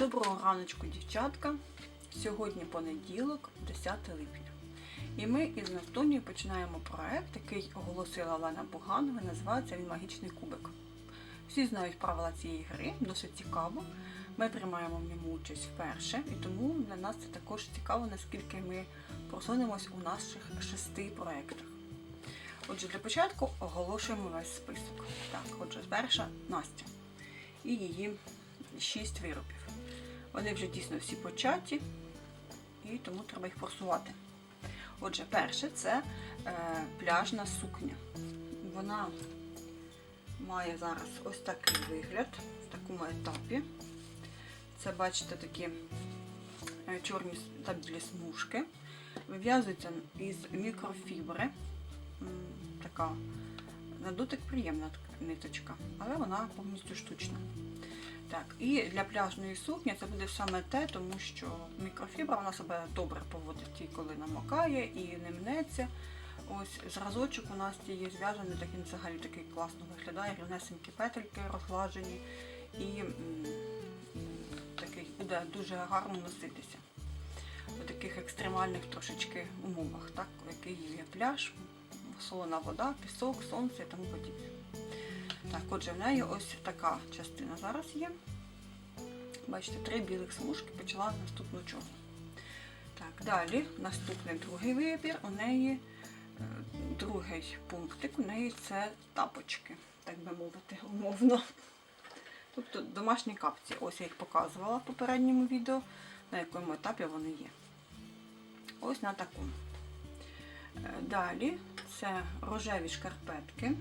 Доброго раночку, дівчатка. Сьогодні понеділок, 10 липня. І ми із Настунею починаємо проект, який оголосила Олена Буганова. Називається він Магічний кубик. Всі знають правила цієї гри, досить цікаво. Ми приймаємо в ньому участь вперше, і тому для нас це також цікаво, наскільки ми просунемось у наших шести проєктах. Отже, для початку оголошуємо весь список. Так, отже, перша Настя і її шість виробів. Вони вже дійсно всі початі, і тому треба їх просувати. Отже, перше це е, пляжна сукня. Вона має зараз ось такий вигляд в такому етапі. Це, бачите, такі е, чорні та білі смужки. Вив'язується із мікрофібри. Така на дотик приємна ниточка, але вона повністю штучна. Так, і для пляжної сукні це буде саме те, тому що мікрофібра вона себе добре поводить і коли намокає, і не мнеться. Ось зразочок у нас є зв'язаний, так він взагалі такий класно виглядає, рівнесенькі петельки розглажені і такий буде дуже гарно носитися. У таких екстремальних трошечки умовах, так, який є пляж, солона вода, пісок, сонце і тому подібне. Так, отже, в неї ось така частина зараз є. Бачите, три білих смужки, почала наступну чорну. Так, далі наступний другий вибір. У неї е, другий пунктик, у неї це тапочки, так би мовити, умовно. Тобто домашні капці. Ось я їх показувала в попередньому відео, на якому етапі вони є. Ось на такому. Е, Далі це рожеві шкарпетки.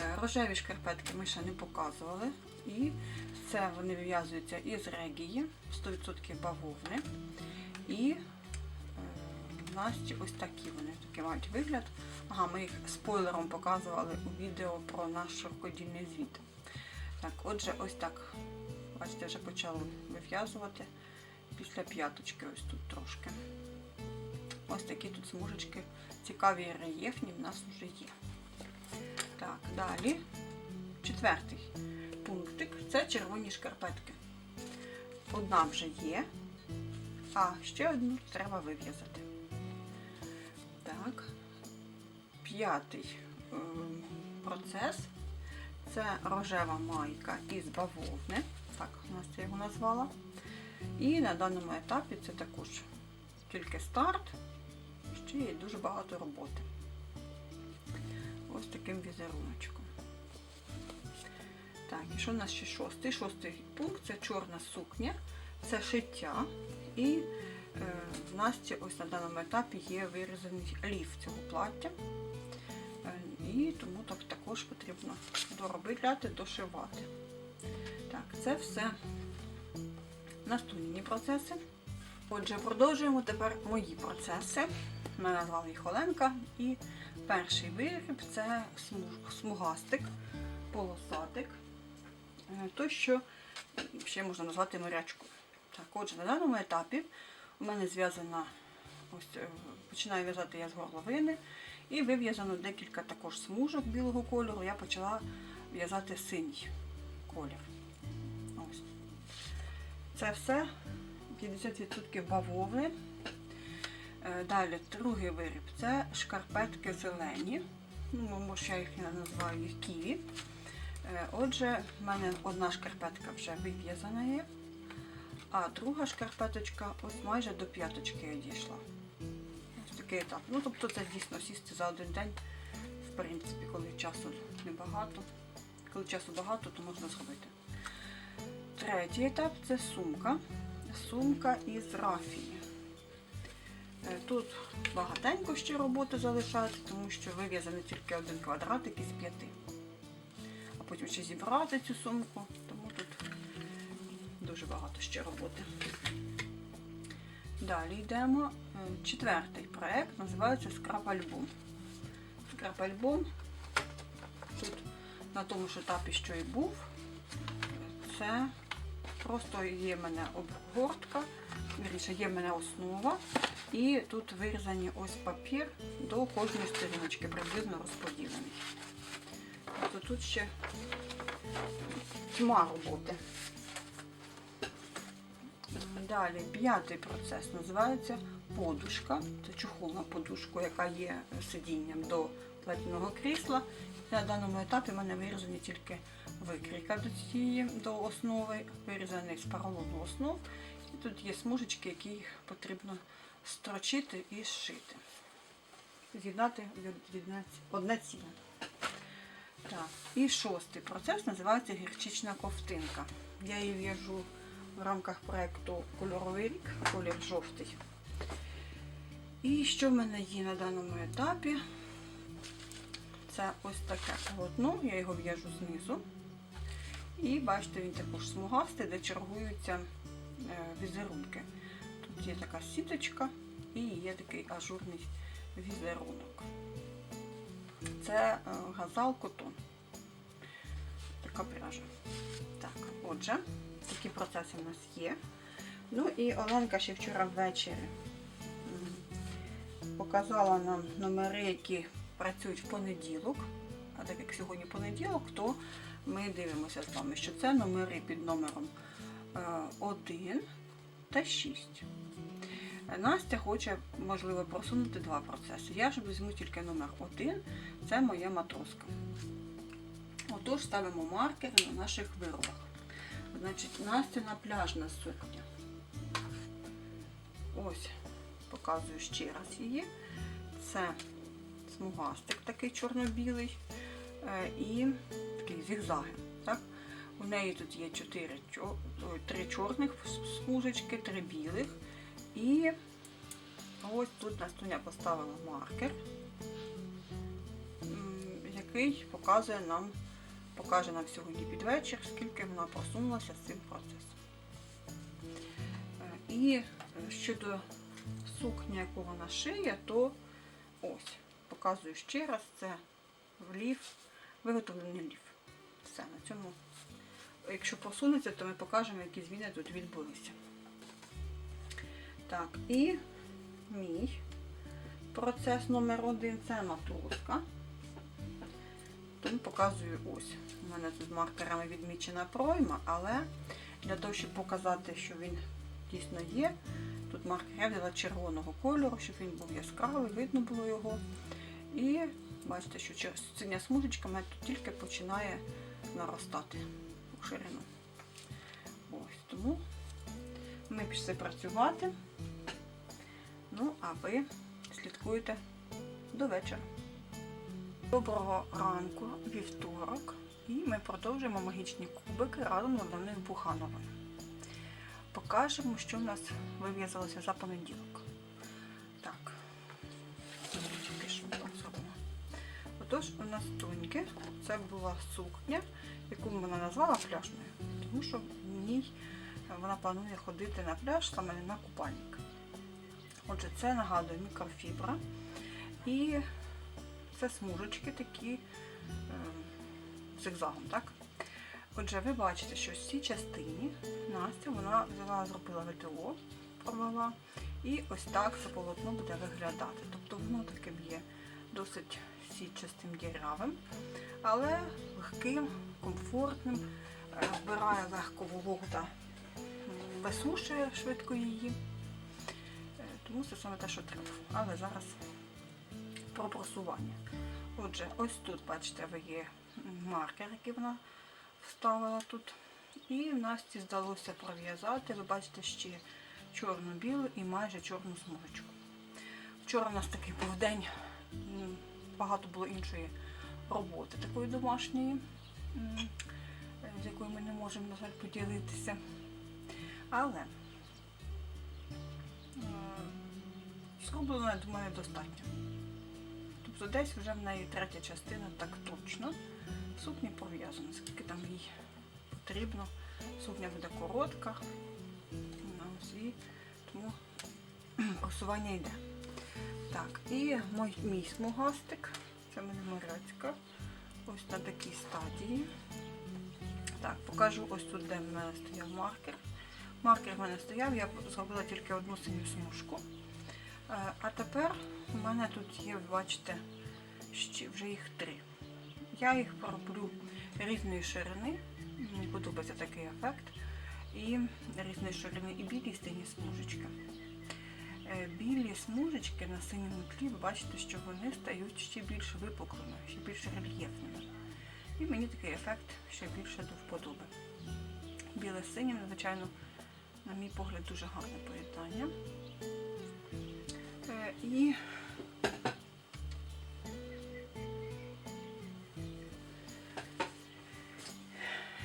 Е, Рожеві шкарпетки ми ще не показували. І це вони вив'язуються із регії, 100% бавовни. І е, в Насті ось такі вони такі мають вигляд. Ага, ми їх спойлером показували у відео про наш рукодільний звіт. Так, отже, ось так. Бачите, вже почали вив'язувати після п'яточки, ось тут трошки. Ось такі тут смужечки цікаві і рельєфні в нас вже є. Так, далі. Четвертий пунктик це червоні шкарпетки. Одна вже є, а ще одну треба вив'язати. Так. П'ятий ем, процес це рожева майка із бавовни. Так, у нас я його назвала. І на даному етапі це також тільки старт, ще є дуже багато роботи. Ось таким візеруночком. Так, і що у нас ще шостий? Шостий пункт це чорна сукня, це шиття. І е, в Насті ось на даному етапі є вирізаний ліф цього плаття. Е, і тому так також потрібно доробляти, дошивати. Так, це все наступні процеси. Отже, продовжуємо тепер мої процеси. Ми назвали їх Оленка. І перший виріб це смугастик, полосатик. Е, Той, що ще можна назвати морячкою. Так, отже, на даному етапі у мене зв'язана, ось е, починаю в'язати я з горловини. І вив'язано декілька також смужок білого кольору. Я почала в'язати синій колір. Ось. Це все 50% бавовни. Е, Далі другий виріб це шкарпетки зелені. Ну, може, я їх не називаю їх ківі. Е, Отже, в мене одна шкарпетка вже вив'язана є, а друга шкарпеточка ось майже до п'яточки я дійшла. Ось такий етап. Ну, тобто це дійсно сісти за один день, в принципі, коли часу небагато. Коли часу багато, то можна зробити. Третій етап це сумка. Сумка із рафії. Е, Тут багатенько ще роботи залишається, тому що вив'язаний тільки один квадратик із п'яти. А потім ще зібрати цю сумку, тому тут дуже багато ще роботи. Далі йдемо. Е, Четвертий проєкт називається Скраб-альбом. Скраб-альбом. Тут на тому ж етапі, що і був, це просто є в мене обгортка, вірніше, є в мене основа, і тут вирізані ось папір до кожної сторіночки, приблизно розподілений. Тобто тут ще тьма роботи. Далі п'ятий процес називається подушка. Це чохол на подушку, яка є сидінням до платного крісла. На даному етапі в мене вирізані тільки викрійка до цієї до основи, вирізаний з поролону основ. І тут є смужечки, які їх потрібно строчити і зшити. З'єднати одне- ціле. І шостий процес називається гірчична ковтинка. Я її в'яжу в рамках проєкту Кольоровий рік, колір жовтий. І що в мене є на даному етапі? Це ось таке полотно, я його в'яжу знизу. І бачите, він також смугастий, де чергуються е, візерунки. Є така сіточка і є такий ажурний візерунок. Це е, газал котон. Така пряжа. Так, отже, такі процеси в нас є. Ну і Оленка ще вчора ввечері показала нам номери, які працюють в понеділок. А так як сьогодні понеділок, то ми дивимося з вами, що це номери під номером 1 та 6. Настя хоче, можливо, просунути два процеси. Я ж візьму тільки номер 1, це моя матроска. Отож, ставимо маркери на наших виробах. Значить, Настяна пляжна сукня. Ось, показую ще раз її. Це смугастик такий чорно-білий е, і такий зігзаги. Так? У неї тут є 4, 3 чорних смужечки, 3 білих. І ось тут Настуня поставила маркер, який показує нам, покаже нам сьогодні під вечір, скільки вона просунулася з цим процесом. Е, І е, щодо сукні, яку вона шиє, то ось, показую ще раз, це в ліф, виготовлений ліф. Все, на цьому. Якщо просунеться, то ми покажемо, які зміни тут відбулися. Так, і мій процес номер один це матроска. Тому показую ось. У мене тут маркерами відмічена пройма, але для того, щоб показати, що він дійсно є, тут маркер я взяла червоного кольору, щоб він був яскравий, видно було його. І бачите, що синя смужечка мене тут тільки починає наростати у ширину. Ось тому ми пішли працювати. Ну, а ви слідкуєте до вечора. Доброго ранку, вівторок, і ми продовжуємо магічні кубики разом з Оленою Бухановою. Покажемо, що в нас вив'язалося за понеділок. Так, зробимо. Отож, у нас тоньки, це була сукня, яку вона назвала пляжною, тому що в ній вона планує ходити на пляж саме на купальник. Отже, це нагадує мікрофібра. І це смужечки такі е, зигзагом, так? Отже, ви бачите, що в цій частині Настя вона взяла, зробила ВТО, провела, і ось так це полотно буде виглядати. Тобто воно таким є досить сітчастим дірявим, але легким, комфортним, е, вбирає легко вологу та висушує швидко її. Тому це саме те, що треба. Але зараз про просування. Отже, ось тут, бачите, ви є маркер, який вона вставила тут. І в Насті вдалося пров'язати, ви бачите, ще чорну-білу і майже чорну смужечку. Вчора у нас такий був день, багато було іншої роботи, такої домашньої, з якою ми не можемо, на жаль, поділитися. Але зроблено, я думаю, достатньо. Тобто десь вже в неї третя частина так точно. Сукня пов'язана, скільки там їй потрібно. Сукня буде коротка. І тому просування йде. Так, і мій, мій смугастик. Це мене морецька. Ось на такій стадії. Так, покажу ось тут, де в мене стояв маркер. Маркер в мене стояв, я зробила тільки одну синю смужку. Е, А тепер у мене тут є, бачите, вже їх три. Я їх пороблю різної ширини. Мені подобається такий ефект. і різної ширини, і білі і сині смужечки. Е, Білі смужечки на синьому тлі, ви бачите, що вони стають ще більш випуклими, ще більш рельєфними. І мені такий ефект ще більше до вподоби. Біле синім, звичайно, на мій погляд, дуже гарне поєднання. І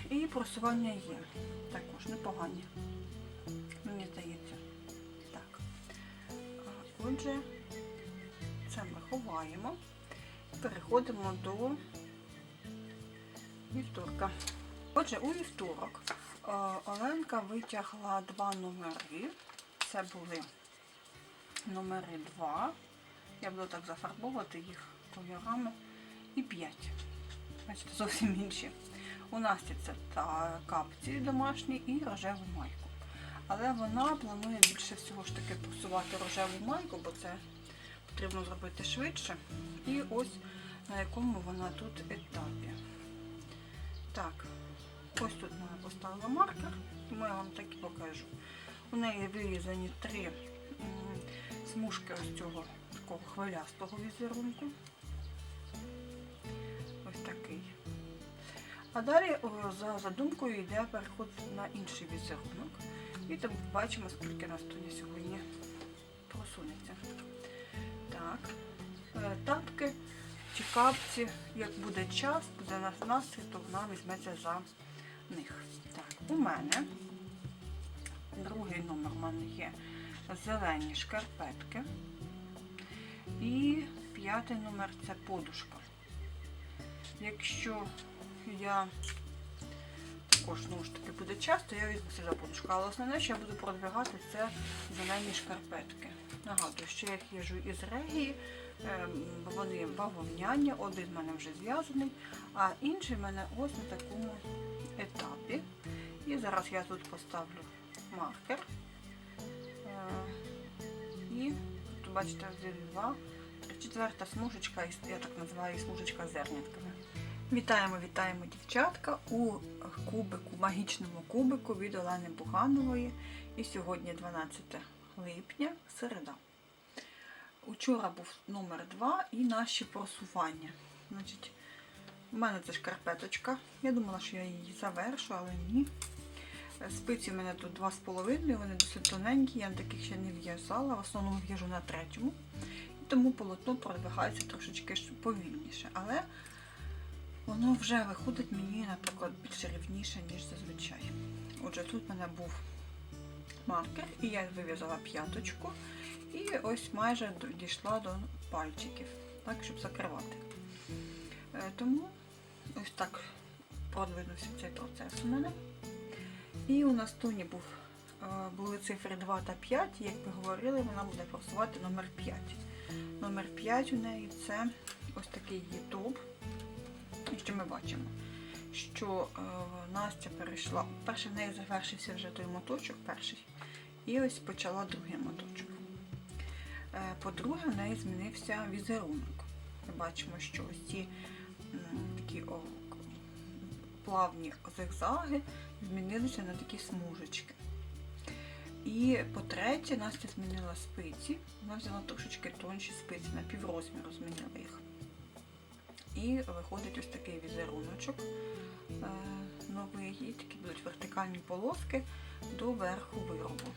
І просування є. Також непогані. Мені здається. Так. Отже, це ми ховаємо. Переходимо до вівторка. Отже, у вівторок Оленка витягла два номери. Це були номери 2. Я буду так зафарбовувати їх кольорами. І 5. Бачите, зовсім інші. У Насті це та капці домашні і рожеву майку. Але вона планує більше всього ж таки просувати рожеву майку, бо це потрібно зробити швидше. І ось на якому вона тут етапі. Так, ось тут вона поставила маркер, тому я вам так і покажу. У неї вирізані три смужки ось цього такого хвилястого візерунку. Ось такий. А далі за задумкою йде переход на інший візерунок. І тому бачимо, скільки нас тоді сьогодні просунеться. Так, е, тапки чи капці, як буде час, буде нас то вона візьметься за них. Так, у мене другий номер у мене є зелені шкарпетки. І п'ятий номер це подушка. Якщо я також знову ж таки буде час, то я візьмуся за подушку. Але основне, що я буду продвигати, це зелені шкарпетки. Нагадую, що я їх їжу із регії, ем, вони бавовняні, один в мене вже зв'язаний, а інший в мене ось на такому етапі. І зараз я тут поставлю маркер. Бачите, два. Четверта смужечка, я так називаю її смужечка зернятками. Вітаємо, вітаємо дівчатка у кубику, магічному кубику від Олени Буганової. І сьогодні 12 липня, середа. Учора був номер 2 і наші просування. Значить, у мене це шкарпеточка. Я думала, що я її завершу, але ні. Спиці в мене тут 2,5, вони досить тоненькі, я на таких ще не в'язала, в основному в'яжу на третьому. І тому полотно продвигається трошечки повільніше. Але воно вже виходить мені, наприклад, більш рівніше, ніж зазвичай. Отже, тут в мене був маркер, і я вив'язала п'яточку. І ось майже дійшла до пальчиків, так, щоб закривати. Е, Тому ось так продвинувся цей процес у мене. І у нас тоні був, е, були цифри 2 та 5, і, як ми говорили, вона буде просувати номер 5. Номер 5 у неї це ось такий ютуб. І що ми бачимо? Що е, Настя перейшла. Перший в неї завершився вже той моточок, перший. І ось почала другий моточок. Е, по-друге, в неї змінився візерунок. Ми бачимо, що ось ці такі плавні зигзаги змінилися на такі смужечки. І по-третє, Настя змінила спиці. Вона взяла трошечки тонші спиці, на піврозміру змінила їх. І виходить ось такий візеруночок е, новий. І такі будуть вертикальні полоски до верху виробу.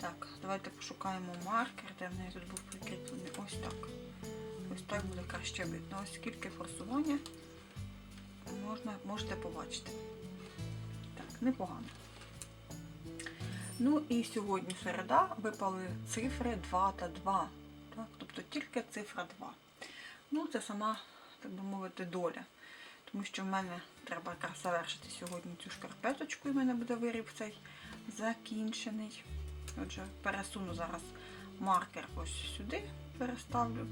Так, давайте пошукаємо маркер, де в неї тут був прикріплений. Ось так. Ось так буде краще видно. Ось скільки форсування можна, можете побачити. Непогано. Ну і сьогодні середа випали цифри 2 та 2. Так? Тобто тільки цифра 2. Ну, це сама, так би мовити, доля. Тому що в мене треба якраз завершити сьогодні цю шкарпеточку, і в мене буде виріб цей закінчений. Отже, пересуну зараз маркер ось сюди, переставлю.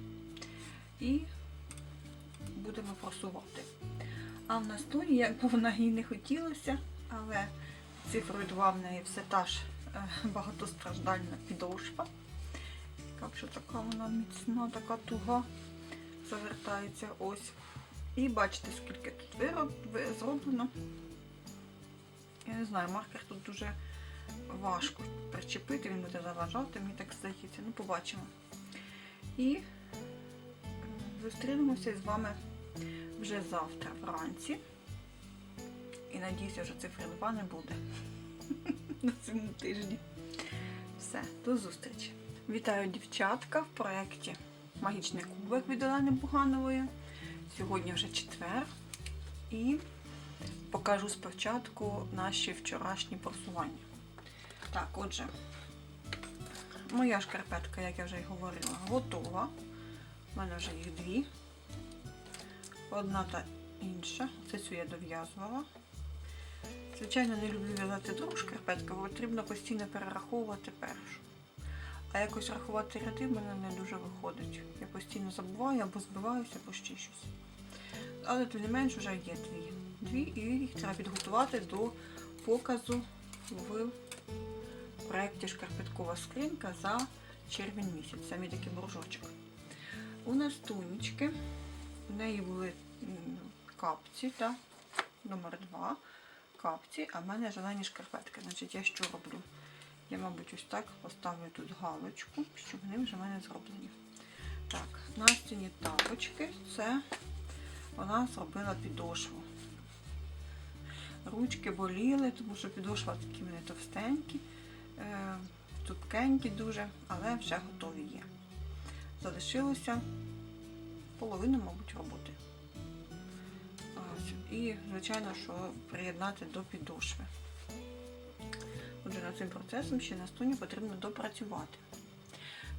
І будемо просувати. А в настуні, як би вона їй не хотілося, але цифрою 2 в неї все та ж е, багатостраждальна підошва. Яка вже така вона міцна, така туга завертається ось. І бачите, скільки тут вироб ви- зроблено. Я не знаю, маркер тут дуже важко причепити, він буде заважати, мені так здається. Ну, побачимо. І е, зустрінемося з вами вже завтра вранці. І надіюся, що цифри 2 не буде на цьому тижні. Все, до зустрічі. Вітаю дівчатка в проєкті Магічний кубик від Олени Буганової. Сьогодні вже четвер. І покажу спочатку наші вчорашні просування. Так, отже, моя шкарпетка, як я вже й говорила, готова. У мене вже їх дві. Одна та інша. Це цю я дов'язувала. Звичайно, не люблю в'язати другу шкарпетку, бо потрібно постійно перераховувати першу. А якось рахувати ряди в мене не дуже виходить. Я постійно забуваю або збиваюся, або ще щось. Але тим не менш вже є дві. Дві, і їх треба підготувати до показу в проєкті Шкарпеткова скринька за червень місяць. Самі такий бружочок. У нас тунічки. В неї були капці, так? номер 2 капці, а в мене зелені шкарпетки. Значить, я що роблю? Я, мабуть, ось так поставлю тут галочку, щоб вони вже в мене зроблені. Так, Настіні тапочки, це вона зробила підошву. Ручки боліли, тому що підошва такі вони товстенькі, е, цупкенькі дуже, але вже готові є. Залишилося половину, мабуть, роботи. Ось. І, звичайно, що приєднати до підошви. Отже, над цим процесом ще на стуні потрібно допрацювати.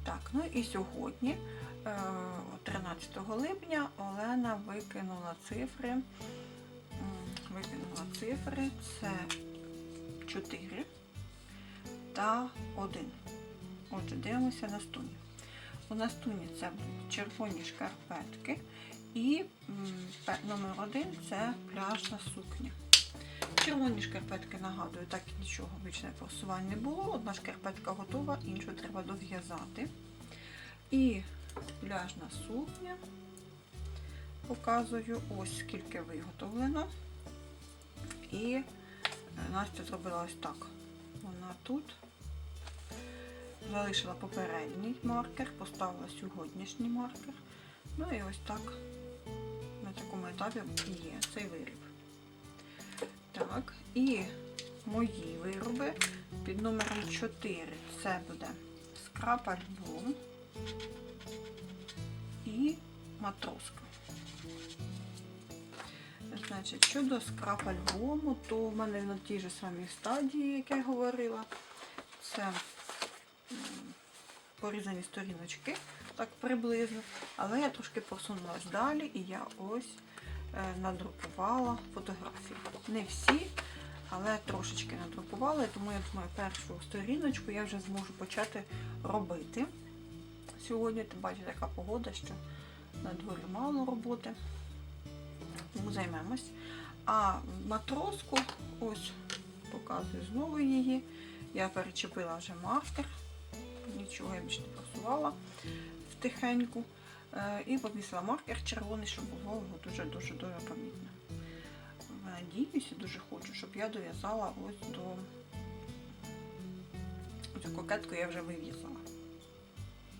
Так, ну і сьогодні, е, 13 липня, Олена викинула цифри. Викинула цифри це 4 та 1. Отже, дивимося на стуні. У настуні це червоні шкарпетки і номер один це пляжна сукня. Червоні шкарпетки, нагадую, так і нічого більше просувань не було. Одна шкарпетка готова, іншу треба дов'язати. І пляжна сукня. Показую ось скільки виготовлено. І е, Настя зробила ось так. Вона тут залишила попередній маркер, поставила сьогоднішній маркер. Ну і ось так етапі є цей виріб. Так, і мої вироби під номером 4 це буде скраб альбом і матроска. Значить, щодо скраб альбому, то в мене на тій же самій стадії, як я говорила, це порізані сторіночки, так приблизно. Але я трошки просунулась далі і я ось надрукувала фотографії. Не всі, але трошечки надрукувала, тому я думаю, першу сторіночку я вже зможу почати робити. Сьогодні, тим бачите, така погода, що на дворі мало роботи. Тому займемось. А матроску, ось показую знову її. Я перечепила вже маркер, нічого я більше не просувала втихеньку. Е, І повісила маркер червоний, щоб було дуже-дуже дуже помітно. Надіюся, дуже хочу, щоб я дов'язала ось до цю кокетку я вже вив'язала.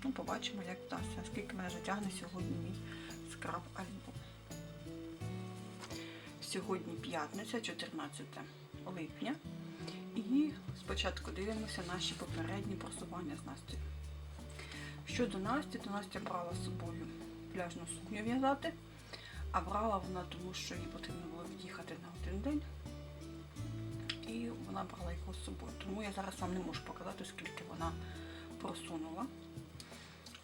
Ну, побачимо, як вдасться, скільки мене затягне сьогодні мій скраб альбом. Сьогодні п'ятниця, 14 липня. І спочатку дивимося наші попередні просування з Настю. Щодо Насті, то Настя брала з собою пляжну сукню в'язати, а брала вона тому, що їй потрібно було від'їхати на один день. І вона брала його з собою. Тому я зараз вам не можу показати, скільки вона просунула.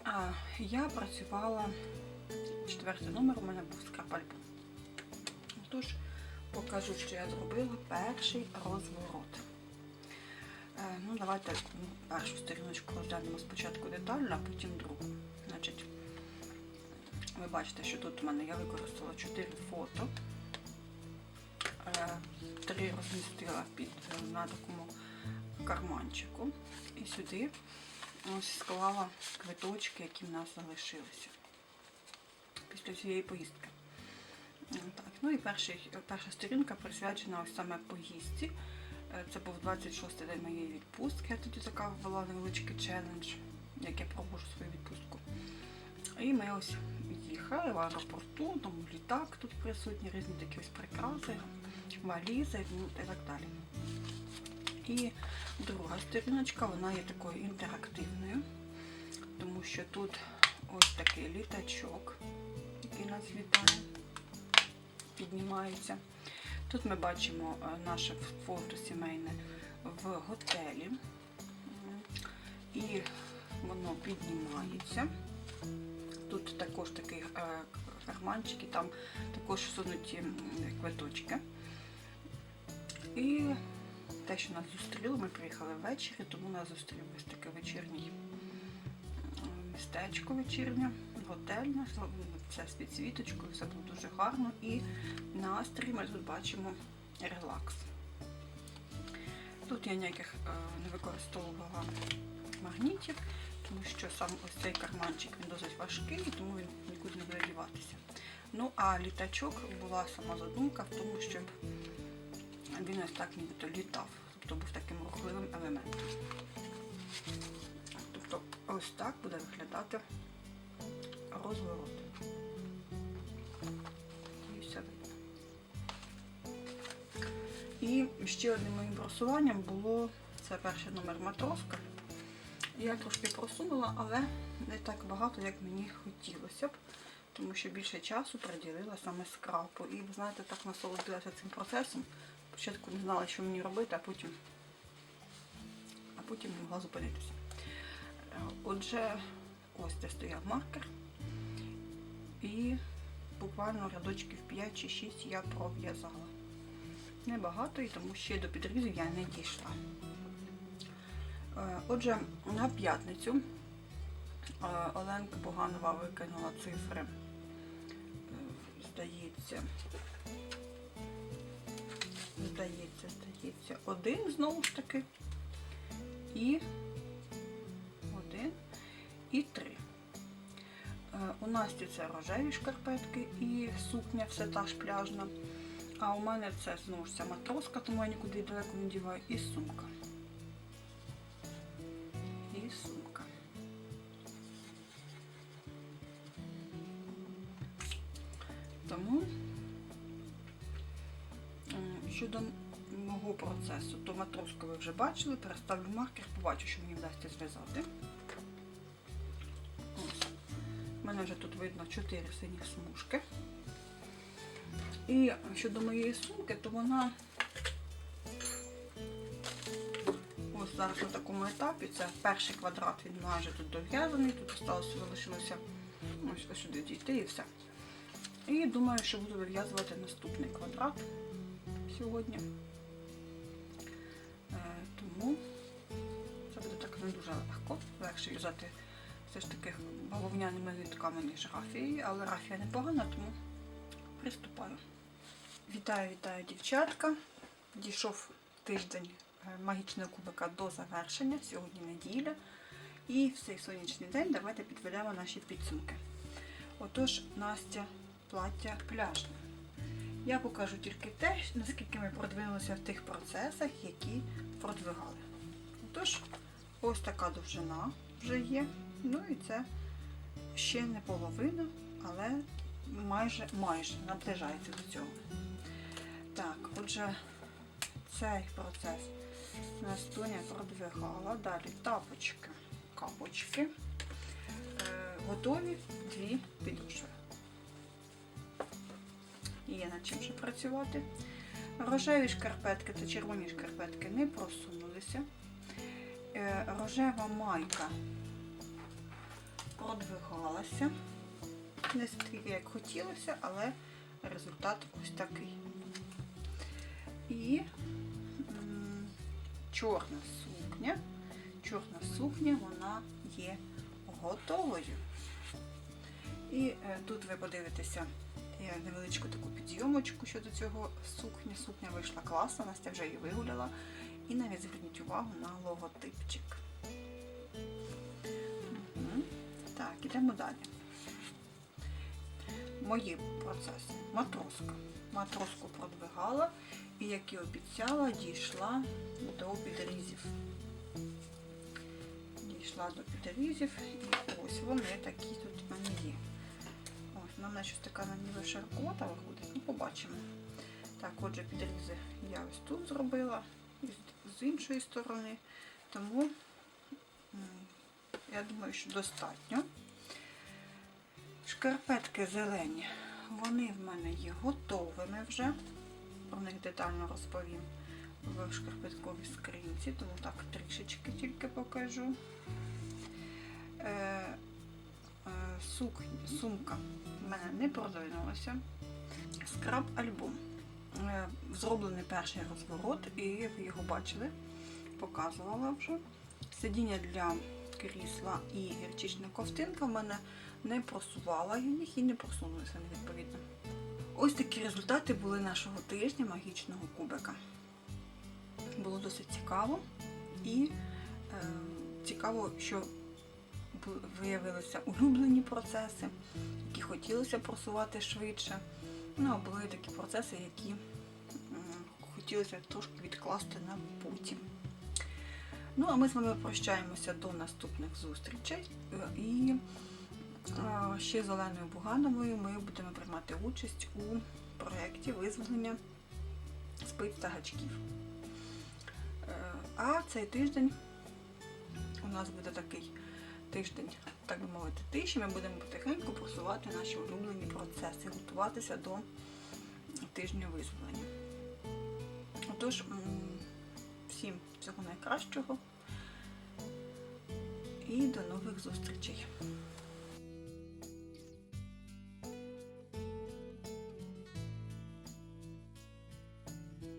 А я працювала, четвертий номер у мене був скраб-альбом. Тож покажу, що я зробила перший розворот. Е, Ну, давайте першу сторіночку розглянемо спочатку детально, а потім другу. Значить, ви бачите, що тут у мене я використала 4 фото. Е, Три розмістила під е, на такому карманчику. І сюди ось склала квиточки, які в нас залишилися після цієї поїздки. Так, ну і перший, перша сторінка присвячена ось саме поїздці. Е, Це був 26-й день моєї відпустки. Я тоді така ввела невеличкий челендж, як я проводжу свою відпустку. І ми ось їхали в аеропорту, там літак тут присутні, різні такі ось прикраси, валізи ну, і так далі. І друга сторіночка, вона є такою інтерактивною, тому що тут ось такий літачок, який нас вітає, піднімається. Тут ми бачимо е, наше фото сімейне в готелі. І воно піднімається. Тут також такі е, карманчики, там також всунуті квиточки. І те, що нас зустріло, ми приїхали ввечері, тому нас зустрів ось таке вечірній м, містечко вечірнє, готельне, все з підсвіточкою, все було дуже гарно. І настрій ми тут бачимо релакс. Тут я ніяких е, не використовувала магнітів, тому що сам ось цей карманчик він досить важкий, тому він нікуди не буде діватися. Ну а літачок була сама задумка в тому, щоб він ось так нібито літав, тобто був таким рухливим елементом. Тобто ось так буде виглядати розворот. І ще одним моїм просуванням було це перший номер матроска. Я трошки просунула, але не так багато, як мені хотілося б, тому що більше часу приділила саме скрапу. І ви знаєте, так насолодилася цим процесом. Спочатку не знала, що мені робити, а потім, а потім не могла зупинитися. Е, Отже, ось де стояв маркер. І буквально рядочків 5 чи 6 я пров'язала. Небагато, і тому ще до підрізів я не дійшла. Е, Отже, на п'ятницю е, Оленка Поганова викинула цифри, е, здається, здається, здається, один знову ж таки, і один, і три. У Насті це рожеві шкарпетки і сукня все та ж пляжна. А у мене це знову ж ця матроска, тому я нікуди далеко не діваю, і сумка. І сумка. Тому щодо мого процесу, то матроску ви вже бачили, переставлю маркер, побачу, що мені вдасться зв'язати. У мене вже тут видно 4 синіх смужки. І щодо моєї сумки, то вона ось зараз на такому етапі. Це перший квадрат, він майже тут дов'язаний, тут осталося залишилося ось, ось сюди дійти і все. І думаю, що буду вив'язувати наступний квадрат сьогодні. Е, тому це буде так не дуже легко. Легше в'язати все ж таки бавовняними нитками, ніж рафією, але рафія непогана, тому приступаю. Вітаю, вітаю, дівчатка. Дійшов тиждень е, магічного кубика до завершення. Сьогодні неділя. І в цей сонячний день давайте підведемо наші підсумки. Отож, Настя плаття пляжне. Я покажу тільки те, наскільки ми продвинулися в тих процесах, які продвигали. Отож, ось така довжина вже є. Ну і це ще не половина, але майже майже наближається до цього. Так, отже, цей процес Настуня продвигала. Далі тапочки, капочки. Е, готові дві підошви. Є над чим ще працювати. Рожеві шкарпетки та червоні шкарпетки не просунулися. Е, рожева майка продвигалася. Не стільки, як хотілося, але результат ось такий. І чорна сукня. Чорна сукня, вона є готовою. І е, тут ви подивитеся я невеличку таку підйомочку щодо цього сукні. Сукня вийшла класно, Настя вже її вигуляла. І навіть зверніть увагу на логотипчик. Так, ідемо далі. Мої процеси. Матроска. матроску продвигала і, як і обіцяла, дійшла до підрізів. Дійшла до підрізів і ось вони такі тут в мене є. Ось, в мене щось така на ніби широкота виходить, ну побачимо. Так, отже, підрізи я ось тут зробила, і з іншої сторони, тому я думаю, що достатньо. Шкарпетки зелені, вони в мене є готовими вже. Про них детально розповім в шкарпетковій скринці, тому так трішечки тільки покажу. Е, е, сук, сумка в мене не продвинулася. Скраб альбом. Е, зроблений перший розворот, і ви його бачили, показувала вже. Сидіння для крісла і гірчична ковтинка в мене не просувала їх і не просунулися невідповідно. Ось такі результати були нашого тижня магічного кубика. Було досить цікаво і е, цікаво, що виявилися улюблені процеси, які хотілося просувати швидше. Ну, а були такі процеси, які м, хотілося трошки відкласти на потім. Ну, а ми з вами прощаємося до наступних зустрічей. Е, І е, ще з Оленою Бугановою ми будемо приймати участь у проєкті визволення спиць та гачків. Е, А цей тиждень у нас буде такий тиждень, так би мовити, тиші. Ми будемо потихеньку просувати наші улюблені процеси, готуватися до тижня визволення. Отож, всім всього найкращого і до нових зустрічей.